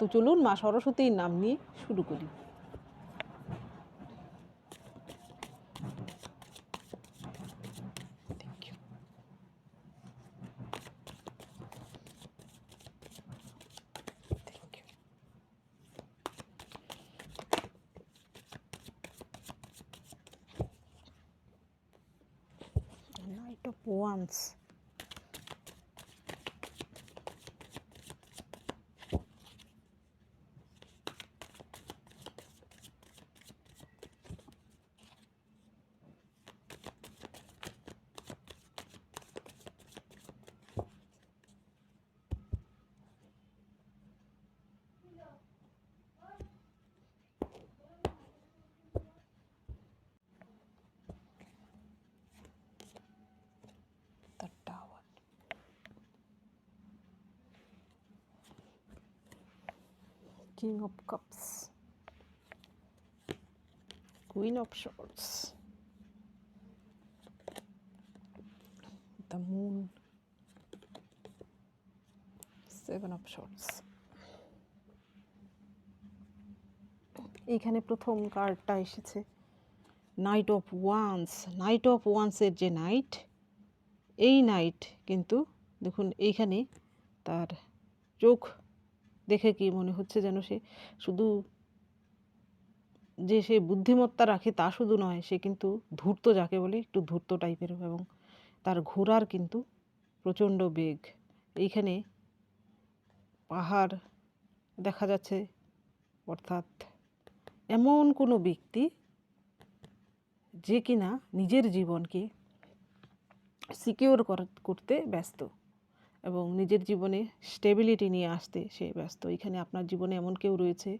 তো চলুন মা সরস্বতীর নাম নিয়ে শুরু করি। You. King of Cups, Queen of Swords, the Moon, Seven of Swords. এইখানে প্রথম কার্ডটা এসেছে। Knight of wands knight of ওয়ান্সের যে নাইট এই নাইট কিন্তু দেখুন এইখানে তার চোখ দেখে কি মনে হচ্ছে যেন সে শুধু যে সে বুদ্ধিমত্তা রাখে তা শুধু নয়, সে কিন্তু ধূর্ত যাকে বলে একটু ধূর্ত টাইপের এবং তার ঘোড়ার কিন্তু প্রচণ্ড বেগ। এইখানে পাহাড় দেখা যাচ্ছে, অর্থাৎ এমন কোনো ব্যক্তি যে কিনা নিজের জীবনকে সিকিওর করতে ব্যস্ত। এবং নিজের জীবনে স্টেবিলিটি নিয়ে আসতে সে ব্যস্ত। এখানে আপনার জীবনে এমন কেউ রয়েছে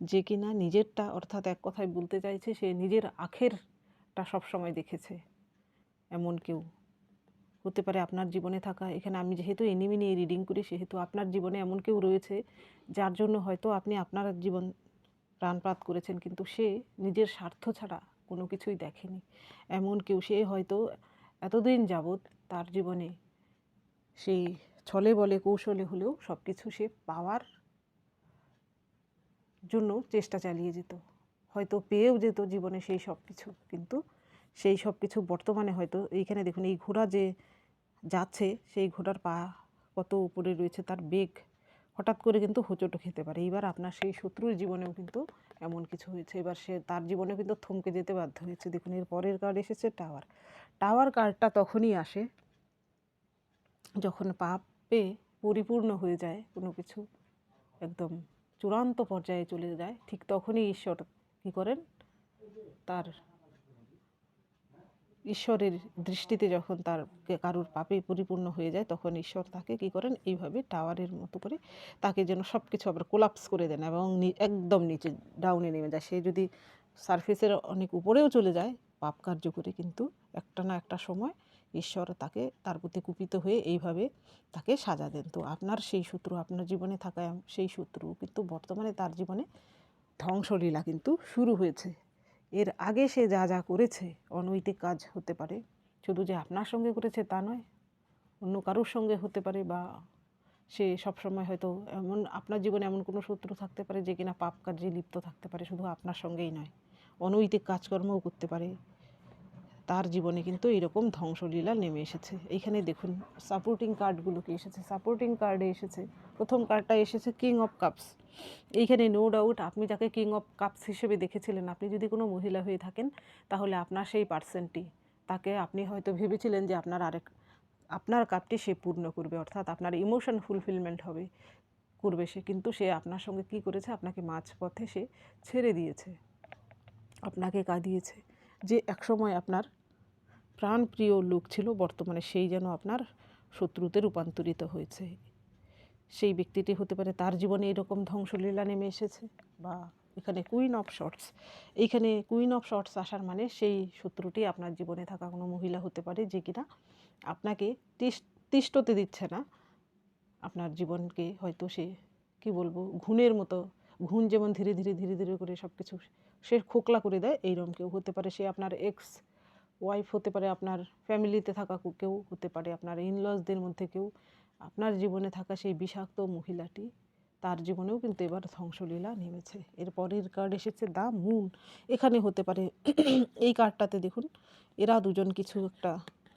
যে কিনা নিজেরটা অর্থাৎ এক কথায় বলতে চাইছে, সে নিজের আখেরটা সবসময় দেখেছে। এমন কেউ। হতে পারে আপনার জীবনে থাকা, এখানে আমি যেহেতু এনিমি নিয়ে রিডিং করি, সেহেতু আপনার জীবনে এমন কেউ রয়েছে যার জন্য হয়তো আপনি আপনার জীবন প্রাণপাত করেছেন, কিন্তু সে নিজের স্বার্থ ছাড়া কোনো কিছুই দেখেনি। এমন কেউ, সে হয়তো এতদিন যাবৎ তার জীবনে সেই ছলে বলে কৌশলে হলেও সব কিছু সে পাওয়ার জন্য চেষ্টা চালিয়ে যেত। হয়তো পেয়েও যেত জীবনে সেই সব কিছু কিন্তু সেই সব কিছু বর্তমানে হয়তো এইখানে দেখুন, এই ঘোড়া যে যাচ্ছে, সেই ঘোড়ার পা কত উপরে রয়েছে তার বেগ হঠাৎ করে কিন্তু হোঁচটো খেতে পারে। এবার আপনার সেই শত্রুর জীবনেও কিন্তু এমন কিছু হয়েছে। এবার সে তার জীবনেও কিন্তু থমকে যেতে বাধ্য হয়েছে। দেখুন, এর পরের কার্ড এসেছে টাওয়ার টাওয়ার কার্ডটা তখনই আসে যখন পাপে পরিপূর্ণ হয়ে যায়, কোনো কিছু একদম চূড়ান্ত পর্যায়ে চলে যায়, ঠিক তখনই ঈশ্বর কী করেন? তার ঈশ্বরের দৃষ্টিতে যখন তার কারুর পাপে পরিপূর্ণ হয়ে যায়, তখন ঈশ্বর তাকে কী করেন? এইভাবে টাওয়ারের মতো করে তাকে যেন সব কিছু আবার কোলাপস করে দেন এবং একদম নিচে ডাউনে নেমে যায়। সে যদি সারফেসের অনেক উপরেও চলে যায়, পাপ কার্য করে কিন্তু একটা না একটা সময় ঈশ্বর তাকে, তার প্রতি কুপিত হয়ে এইভাবে তাকে সাজা দেন। তো আপনার সেই শত্রু, আপনার জীবনে থাকা সেই শত্রু কিন্তু বর্তমানে তার জীবনে ধ্বংসলীলা কিন্তু শুরু হয়েছে। এর আগে সে যা যা করেছে, অনৈতিক কাজ হতে পারে। শুধু যে আপনার সঙ্গে করেছে তা নয়, অন্য কারোর সঙ্গে হতে পারে বা সে সবসময় হয়তো এমন, আপনার জীবনে এমন কোনো শত্রু থাকতে পারে যে কিনা পাপ কার্যে লিপ্ত থাকতে পারে, শুধু আপনার সঙ্গেই নয়। অনৈতিক কাজকর্মও করতে পারে। তার জীবনে কিন্তু এরকম ধ্বংসলীলা নেমে এসেছে। এইখানে দেখুন সাপোর্টিং কার্ডগুলোকে এসেছে? সাপোর্টিং কার্ডে এসেছে, প্রথম কার্ডটা এসেছে কিং অফ কাপস এইখানে নো ডাউট আপনি যাকে কিং অফ কাপস হিসেবে দেখেছিলেন। আপনি যদি কোনো মহিলা হয়ে থাকেন, তাহলে আপনার সেই পার্সেন্টটি তাকে আপনি হয়তো ভেবেছিলেন যে আপনার আরেক, আপনার কাপটি সে পূর্ণ করবে, অর্থাৎ আপনার ইমোশন ফুলফিলমেন্ট হবে, করবে সে। কিন্তু সে আপনার সঙ্গে কি করেছে? আপনাকে মাঝপথে সে ছেড়ে দিয়েছে। আপনাকে কাঁদিয়েছে যে একসময় আপনার প্রাণপ্রিয় লোক ছিল, বর্তমানে সেই যেন আপনার শত্রুতে রূপান্তরিত হয়েছে। সেই ব্যক্তিটি হতে পারে তার জীবনে এরকম ধ্বংসলীলা নেমে এসেছে বা এখানে কুইন অফ শর্টস এইখানে কুইন অফ শর্টস আসার মানে সেই শত্রুটি আপনার জীবনে থাকা কোনো মহিলা হতে পারে যে কিনা আপনাকে তিষ্টতে দিচ্ছে না। আপনার জীবনকে হয়তো সে, কি বলব, ঘুণের মতো, ঘুণ যেমন ধীরে ধীরে ধীরে ধীরে করে সব কিছু সে খোকলা করে দেয়, এইরকম কেউ হতে পারে সে আপনার এক্স ওয়াইফ হতে পারে, আপনার ফ্যামিলিতে থাকা কেউ হতে পারে, আপনার ইনলসদের মধ্যে কেউ, আপনার জীবনে থাকা সেই বিষাক্ত মহিলাটি, তার জীবনেও কিন্তু এবার ধ্বংসলীলা নেমেছে। এর পরের কার্ড এসেছে দা মুন এখানে হতে পারে, এই কার্ডটাতে দেখুন, এরা দুজন কিছু একটা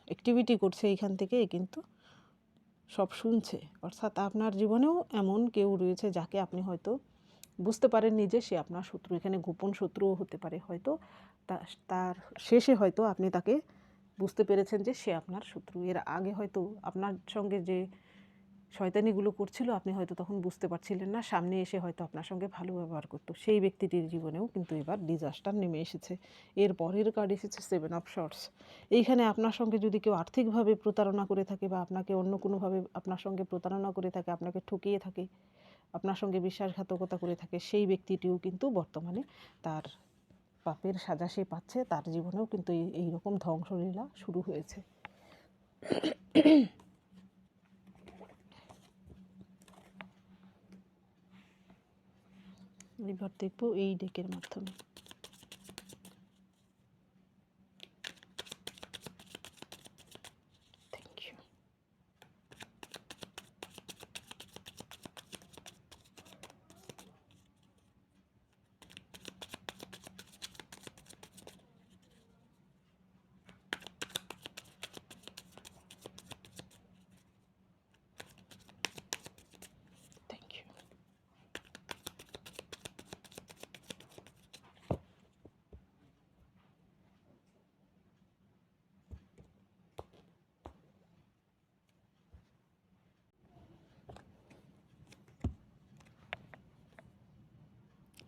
অ্যাক্টিভিটি করছে এইখান থেকে, কিন্তু সব শুনছে। অর্থাৎ আপনার জীবনেও এমন কেউ রয়েছে যাকে আপনি হয়তো বুঝতে পারেননি যে সে আপনার শত্রু। এখানে গোপন শত্রুও হতে পারে। হয়তো তার শেষে হয়তো আপনি তাকে বুঝতে পেরেছেন যে সে আপনার শত্রু। এর আগে হয়তো আপনার সঙ্গে যে শয়তানিগুলো করছিল, আপনি হয়তো তখন বুঝতে পারছিলেন না। সামনে এসে হয়তো আপনার সঙ্গে ভালো ব্যবহার করতো। সেই ব্যক্তিটির জীবনেও কিন্তু এবার ডিজাস্টার নেমে এসেছে। এর পরের কার্ড এসেছে সেভেন অফ শর্টস এইখানে আপনার সঙ্গে যদি কেউ আর্থিকভাবে প্রতারণা করে থাকে বা আপনাকে অন্য কোনোভাবে আপনার সঙ্গে প্রতারণা করে থাকে, আপনাকে ঠকিয়ে থাকে, আপনার সঙ্গে বিশ্বাসঘাতকতা করে থাকে, সেই ব্যক্তিটিও কিন্তু বর্তমানে তার পাপের সাজা সে পাচ্ছে, তার জীবনেও কিন্তু এই এইরকম ধ্বংসলীলা শুরু হয়েছে। এবার দেখব এই ডেকের মাধ্যমে।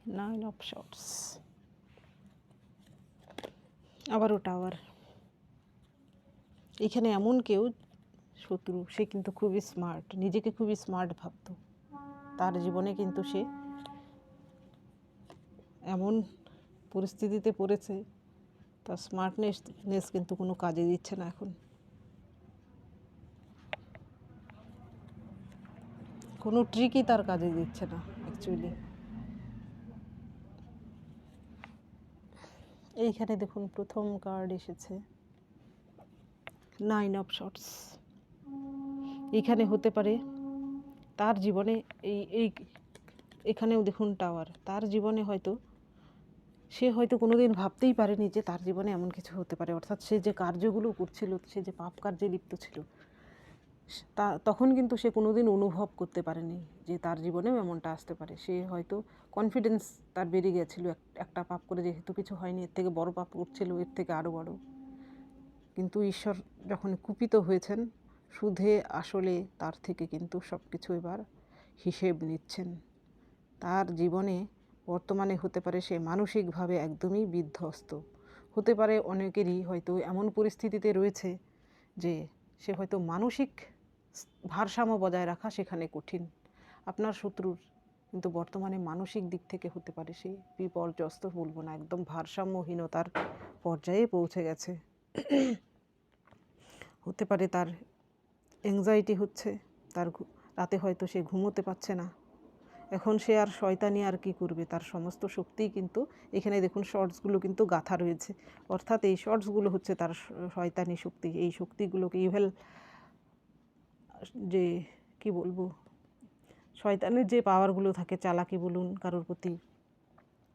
নাইন অফ শর্টস আবারও টাওয়ার এখানে এমন কেউ শত্রু, সে কিন্তু খুবই স্মার্ট নিজেকে খুবই স্মার্ট ভাবতো। তার জীবনে কিন্তু সে এমন পরিস্থিতিতে পড়েছে, তার স্মার্টনেস নেস কিন্তু কোনো কাজে দিচ্ছে না এখন। কোনো ট্রিকই তার কাজে দিচ্ছে না অ্যাকচুয়ালি এইখানে দেখুন প্রথম কার্ড এসেছে। নাইন অফ শর্টস এইখানে হতে পারে তার জীবনে এই এই, এখানেও দেখুন টাওয়ার তার জীবনে হয়তো, সে হয়তো কোনো দিন ভাবতেই পারেনি যে তার জীবনে এমন কিছু হতে পারে। অর্থাৎ সে যে কার্যগুলো করছিল, সে যে পাপ কার্যে লিপ্ত ছিল তা তখন কিন্তু সে কোনো দিন অনুভব করতে পারেনি যে তার জীবনেও এমনটা আসতে পারে। সে হয়তো কনফিডেন্স তার বেড়ে গেছিল এক- একটা পাপ করে যেহেতু কিছু হয়নি, এর থেকে বড় পাপ করছিল, এর থেকে আরও বড়। কিন্তু ঈশ্বর যখন কুপিত হয়েছেন, সুধে, আসলে তার থেকে কিন্তু সব কিছু এবার হিসেব নিচ্ছেন। তার জীবনে বর্তমানে হতে পারে সে মানসিকভাবে একদমই বিধ্বস্ত। হতে পারে অনেকেরই হয়তো এমন পরিস্থিতিতে রয়েছে যে সে হয়তো মানসিক ভারসাম্য বজায় রাখা সেখানে কঠিন। আপনার শত্রুর কিন্তু বর্তমানে মানসিক দিক থেকে হতে পারে সে বিপর্যস্ত, বলব না একদম ভারসাম্যহীনতার পর্যায়ে পৌঁছে গেছে। হতে পারে তার অ্যাংজাইটি হচ্ছে, তার রাতে হয়তো সে ঘুমোতে পারছে না। এখন সে আর শয়তানি আর কি করবে? তার সমস্ত শক্তিই কিন্তু এখানে দেখুন শর্টসগুলো কিন্তু গাথা রয়েছে। অর্থাৎ এই শর্টসগুলো হচ্ছে তার শয়তানি শক্তি। এই শক্তিগুলোকে ইভেল যে, কি বলব, শয়তানের যে পাওয়ারগুলো থাকে, চালাকি বলুন, কারোর প্রতি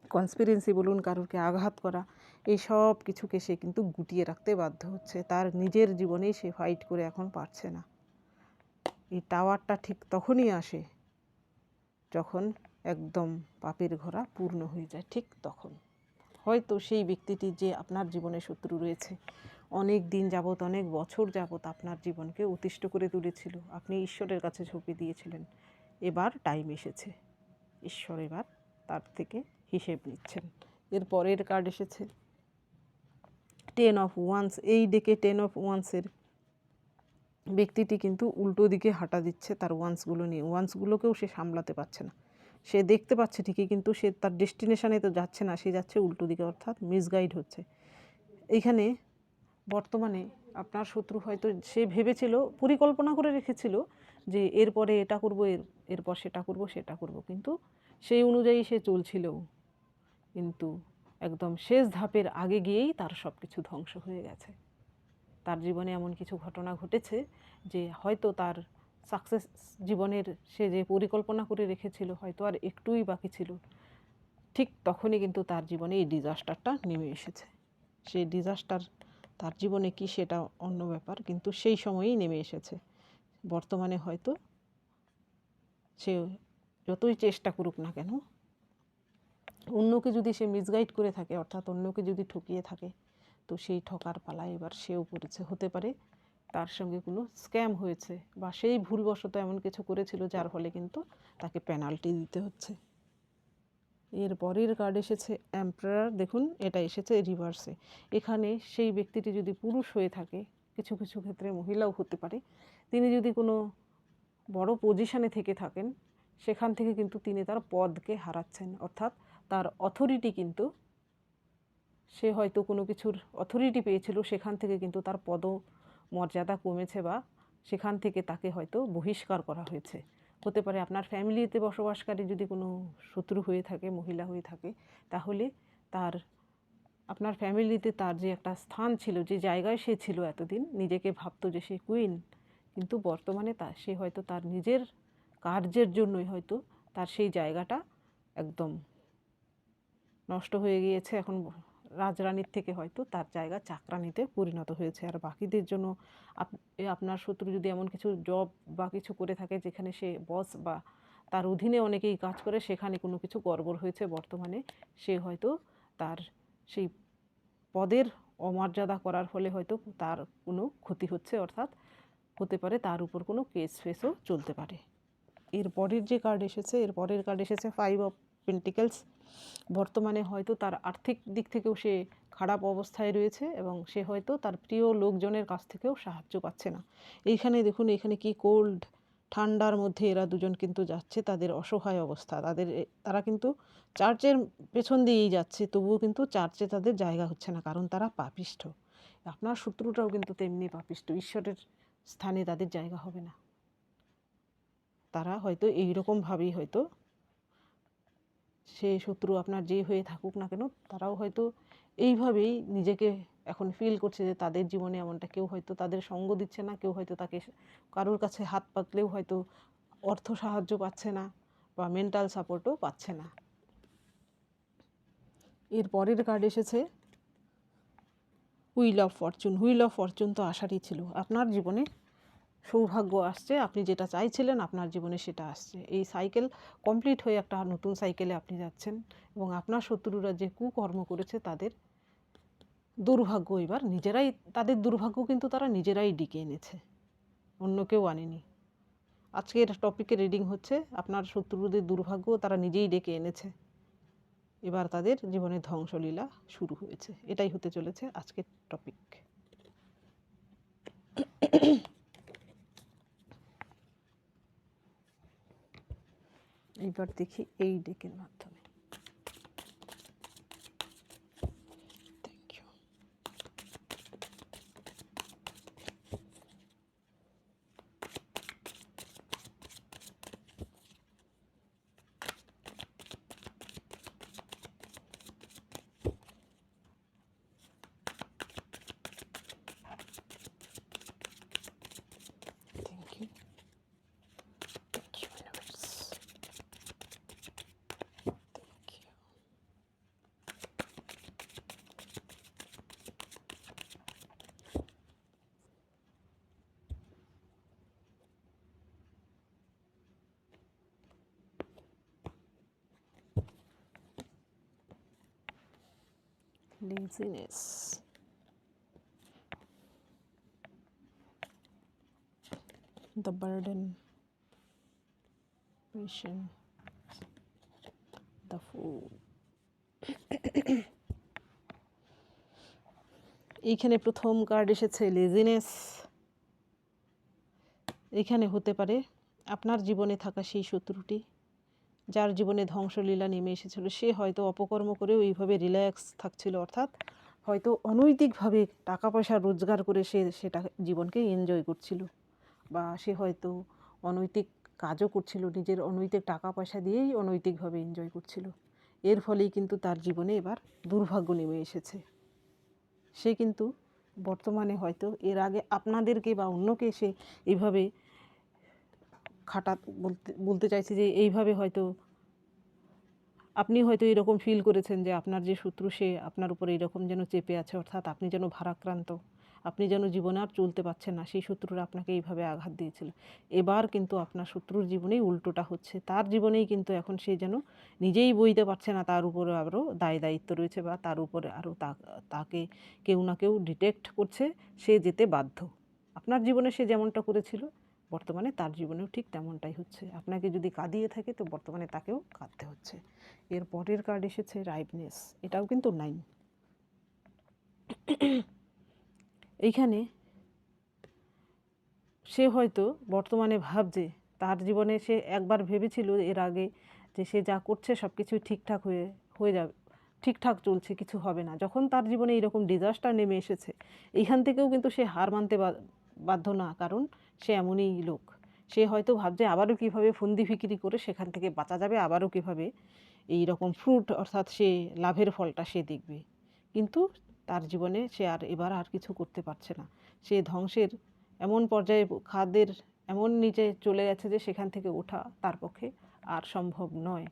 কনস্পিরেন্সি বলুন, কারোরকে আঘাত করা, এই সব কিছুকে সে কিন্তু গুটিয়ে রাখতে বাধ্য হচ্ছে। তার নিজের জীবনেই সে ফাইট করে এখন পারছে না। এই টাওয়ারটা ঠিক তখনই আসে যখন একদম পাপের ঘোড়া পূর্ণ হয়ে যায়, ঠিক তখন। হয়তো সেই ব্যক্তিটি যে আপনার জীবনে শত্রু রয়েছে অনেক দিন যাবত অনেক বছর যাবত আপনার জীবনকে অতিষ্ঠ করে তুলেছিল। আপনি ঈশ্বরের কাছে ঝুঁকি দিয়েছিলেন। এবার টাইম এসেছে। ঈশ্বর এবার তার থেকে হিসেব নিচ্ছেন। এর পরের কার্ড এসেছে। টেন অফ ওয়ান্স এই ডেকে টেন অফ ওয়ান্সের ব্যক্তিটি কিন্তু উল্টো দিকে হাঁটা দিচ্ছে তার ওয়ান্সগুলো নিয়ে। ওয়ান্সগুলোকেও সে সামলাতে পারছে না। সে দেখতে পাচ্ছে ঠিকই, কিন্তু সে তার ডেস্টিনেশানে তো যাচ্ছে না, সে যাচ্ছে উল্টো দিকে, অর্থাৎ মিসগাইড হচ্ছে। এইখানে বর্তমানে আপনার শত্রু হয়তো সে ভেবেছিল, পরিকল্পনা করে রেখেছিল যে এরপরে এটা করব, এর, এরপর সেটা করব সেটা করব। কিন্তু সেই অনুযায়ী সে চলছিল কিন্তু একদম শেষ ধাপের আগে গিয়েই তার সব কিছু ধ্বংস হয়ে গেছে। তার জীবনে এমন কিছু ঘটনা ঘটেছে যে হয়তো তার সাকসেস জীবনের সে যে পরিকল্পনা করে রেখেছিল হয়তো আর একটুই বাকি ছিল। ঠিক তখনই কিন্তু তার জীবনে এই ডিজাস্টারটা নেমে এসেছে। সেই ডিজাস্টার তার জীবনে কি সেটা অন্য ব্যাপার, কিন্তু সেই সময়েই নেমে এসেছে। বর্তমানে হয়তো সে যতই চেষ্টা করুক না কেন, অন্যকে যদি সে মিসগাইড করে থাকে, অর্থাৎ অন্যকে যদি ঠকিয়ে থাকে, তো সেই ঠকার পালায় এবার সেও পড়েছে। হতে পারে তার সঙ্গে কোনো স্ক্যাম হয়েছে বা সেই ভুলবশত এমন কিছু করেছিল, যার ফলে কিন্তু তাকে পেনাল্টি দিতে হচ্ছে। এর পরের কার্ড এসেছে অ্যাম্পায়ার দেখুন, এটা এসেছে রিভার্সে এখানে সেই ব্যক্তিটি যদি পুরুষ হয়ে থাকে, কিছু কিছু ক্ষেত্রে মহিলাও হতে পারে। তিনি যদি কোনো বড় পজিশনে থেকে থাকেন, সেখান থেকে কিন্তু তিনি তার পদকে হারাচ্ছেন। অর্থাৎ তার অথরিটি কিন্তু সে হয়তো কোনো কিছুর অথরিটি পেয়েছিল, সেখান থেকে কিন্তু তার পদ মর্যাদা কমেছে বা সেখান থেকে তাকে হয়তো বহিষ্কার করা হয়েছে। হতে পারে আপনার ফ্যামিলিতে বসবাসকারী যদি কোনো শত্রু হয়ে থাকে, মহিলা হয়ে থাকে, তাহলে তার, আপনার ফ্যামিলিতে তার যে একটা স্থান ছিল, যে জায়গায় সে ছিল এতদিন, নিজেকে ভাবতো যে সে কুইন কিন্তু বর্তমানে তা, সে হয়তো তার নিজের কার্যের জন্যই হয়তো তার সেই জায়গাটা একদম নষ্ট হয়ে গিয়েছে, এখন রাজরানীর থেকে হয়তো তার জায়গা চাকরানিতে পরিণত হয়েছে। আর বাকিদের জন্য আপনার শত্রু যদি এমন কিছু জব বা কিছু করে থাকে যেখানে সে বস বা তার অধীনে অনেকেই কাজ করে, সেখানে কোনো কিছু গড়বড় হয়েছে বর্তমানে, সে হয়তো তার সেই পদের অমর্যাদা করার ফলে হয়তো তার কোনো ক্ষতি হচ্ছে, অর্থাৎ হতে পারে তার উপর কোনো কেস ফেসও চলতে পারে। এর পরের যে কার্ড এসেছে, এর পরের কার্ড এসেছে ফাইভ অফ পেন্টিকেলস বর্তমানে হয়তো তার আর্থিক দিক থেকেও সে খারাপ অবস্থায় রয়েছে এবং সে হয়তো তার প্রিয় লোকজনের কাছ থেকেও সাহায্য পাচ্ছে না। এইখানে দেখুন এখানে কি কোল্ড ঠান্ডার মধ্যে এরা দুজন কিন্তু যাচ্ছে, তাদের অসহায় অবস্থা। তাদের, তারা কিন্তু চার্চের পেছন দিয়েই যাচ্ছে, তবুও কিন্তু চার্চে তাদের জায়গা হচ্ছে না, কারণ তারা পাপিষ্ঠ। আপনার শত্রুটাও কিন্তু তেমনি পাপিষ্ঠ, ঈশ্বরের স্থানে তাদের জায়গা হবে না। তারা হয়তো এইরকমভাবেই হয়তো সে শত্রু আপনার যে হয়ে থাকুক না কেন, তারাও হয়তো এইভাবেই নিজেকে এখন ফিল করছে যে তাদের জীবনে এমনটা কেউ হয়তো তাদের সঙ্গ দিচ্ছে না, কেউ হয়তো তাকে কারোর কাছে হাত পাতলেও হয়তো অর্থ সাহায্য পাচ্ছে না বা মেন্টাল সাপোর্টও পাচ্ছে না। এর পরের কার্ড এসেছে wheel of fortune wheel of fortune তো আসারই ছিল। আপনার জীবনে সৌভাগ্য আসছে, আপনি যেটা চাইছিলেন আপনার জীবনে সেটা আসছে। এই সাইকেল কমপ্লিট হয়ে একটা নতুন সাইকেলে আপনি যাচ্ছেন এবং আপনার শত্রুরা যে কুকর্ম করেছে তাদের দুর্ভাগ্য এবার নিজেরাই, তাদের দুর্ভাগ্য কিন্তু তারা নিজেরাই ডেকে এনেছে, অন্য কেউ আনেনি। আজকের টপিকে রিডিং হচ্ছে, আপনার শত্রুদের দুর্ভাগ্য তারা নিজেই ডেকে এনেছে। এবার তাদের জীবনে ধ্বংসলীলা শুরু হয়েছে, এটাই হতে চলেছে আজকের টপিক এইবার দেখি এই ডেকের মাধ্যমে। Laziness the burden patient the fool. এইখানে প্রথম কার্ড এসেছে লেজিনেস এইখানে হতে পারে আপনার জীবনে থাকা সেই শত্রুটি। যার জীবনে ধ্বংসলীলা নেমে এসেছিল, সে হয়তো অপকর্ম করে ওইভাবে রিল্যাক্স থাকছিল, অর্থাৎ হয়তো অনৈতিকভাবে টাকা পয়সা রোজগার করে সে সেটা জীবনকে এনজয় করছিল। বা সে হয়তো অনৈতিক কাজও করছিল, নিজের অনৈতিক টাকা পয়সা দিয়েই অনৈতিকভাবে এনজয় করছিল। এর ফলেই কিন্তু তার জীবনে এবার দুর্ভাগ্য নেমে এসেছে। সে কিন্তু বর্তমানে হয়তো এর আগে আপনাদেরকে বা অন্যকে সে এইভাবে খাটা বলতে বলতে চাইছি যে এইভাবে হয়তো আপনি হয়তো এরকম ফিল করেছেন যে আপনার যে শত্রু সে, আপনার উপরে এরকম যেন চেপে আছে, অর্থাৎ আপনি যেন ভারাক্রান্ত, আপনি যেন জীবনে আর চলতে পারছেন না, সেই শত্রুরা আপনাকে এইভাবে আঘাত দিয়েছিল। এবার কিন্তু আপনার শত্রুর জীবনেই উল্টোটা হচ্ছে, তার জীবনেই কিন্তু এখন সে যেন নিজেই বইতে পারছে না, তার উপরে আরও দায় দায়িত্ব রয়েছে বা তার উপরে আরও তাকে কেউ না কেউ ডিটেক্ট করছে, সে যেতে বাধ্য। আপনার জীবনে সে যেমনটা করেছিল বর্তমানে তার জীবনেও ঠিক তেমনটাই হচ্ছে। আপনাকে যদি কাঁদিয়ে থাকে, তো বর্তমানে তাকেও কাঁদতে হচ্ছে। এর পরের কার্ড এসেছে রাইটনেস এটাও কিন্তু নাইন এইখানে সে হয়তো বর্তমানে ভাবছে, তার জীবনে সে একবার ভেবেছিল এর আগে যে সে যা করছে সব কিছুই ঠিকঠাক হয়ে হয়ে যাবে, ঠিকঠাক চলছে, কিছু হবে না। যখন তার জীবনে এইরকম ডিজাস্টার নেমে এসেছে, এইখান থেকেও কিন্তু সে হার মানতে বাধ্য না। কারণ সে এমনই লোক। সে হয়তো ভাবছে আবারও কীভাবে ফন্দি ফিকিরি করে সেখান থেকে বাঁচা যাবে, আবারও কীভাবে এই রকম ফ্রুট অর্থাৎ সে লাভের ফলটা সে দেখবে। কিন্তু তার জীবনে সে আর এবার আর কিছু করতে পারছে না। সে ধ্বংসের এমন পর্যায়ে খাদ্যের এমন নিচে চলে গেছে যে সেখান থেকে ওঠা তার পক্ষে আর সম্ভব নয়।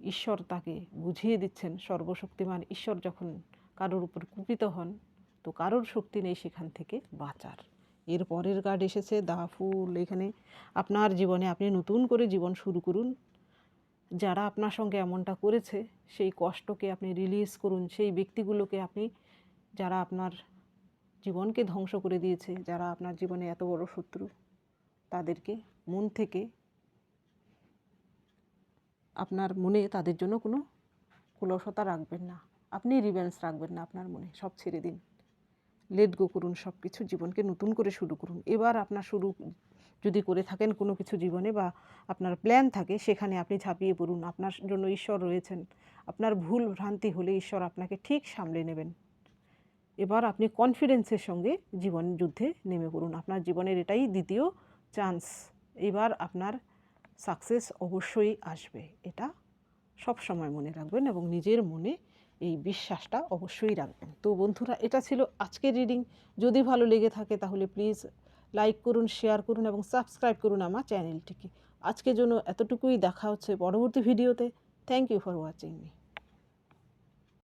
ঈশ্বর তাকে বুঝিয়ে দিচ্ছেন, সর্বশক্তিমান ঈশ্বর যখন কারোর উপর কুপিত হন, তো কারোর শক্তি নেই সেখান থেকে বাঁচার। এর পরের কার্ড এসেছে, দা ফুল, এখানে আপনার জীবনে আপনি নতুন করে জীবন শুরু করুন। যারা আপনার সঙ্গে এমনটা করেছে, সেই কষ্টকে আপনি রিলিজ করুন। সেই ব্যক্তিগুলোকে আপনি, যারা আপনার জীবনকে ধ্বংস করে দিয়েছে, যারা আপনার জীবনে এত বড় শত্রু, তাদেরকে মন থেকে আপনার মনে তাদের জন্য কোনো কুলসতা রাখবেন না। আপনি রিভেন্স রাখবেন না আপনার মনে, সব ছেড়ে দিন। লেট গো করুন সব কিছু জীবনকে নতুন করে শুরু করুন। এবার আপনার শুরু যদি করে থাকেন কোনো কিছু জীবনে বা আপনার প্ল্যান থাকে, সেখানে আপনি ঝাঁপিয়ে পড়ুন। আপনার জন্য ঈশ্বর রয়েছেন। আপনার ভুল ভ্রান্তি হলে ঈশ্বর আপনাকে ঠিক সামলে নেবেন। এবার আপনি কনফিডেন্সের সঙ্গে জীবন যুদ্ধে নেমে পড়ুন। আপনার জীবনের এটাই দ্বিতীয় চান্স এবার আপনার সাকসেস অবশ্যই আসবে। এটা সব সময় মনে রাখবেন এবং নিজের মনে এই বিশ্বাসটা অবশ্যই রাখবেন। তো বন্ধুরা, এটা ছিল আজকের রিডিং যদি ভালো লেগে থাকে তাহলে প্লিজ লাইক করুন শেয়ার করুন এবং সাবস্ক্রাইব করুন আমার চ্যানেলটিকে আজকের জন্য এতটুকুই। দেখা হচ্ছে পরবর্তী ভিডিওতে thank you for watching me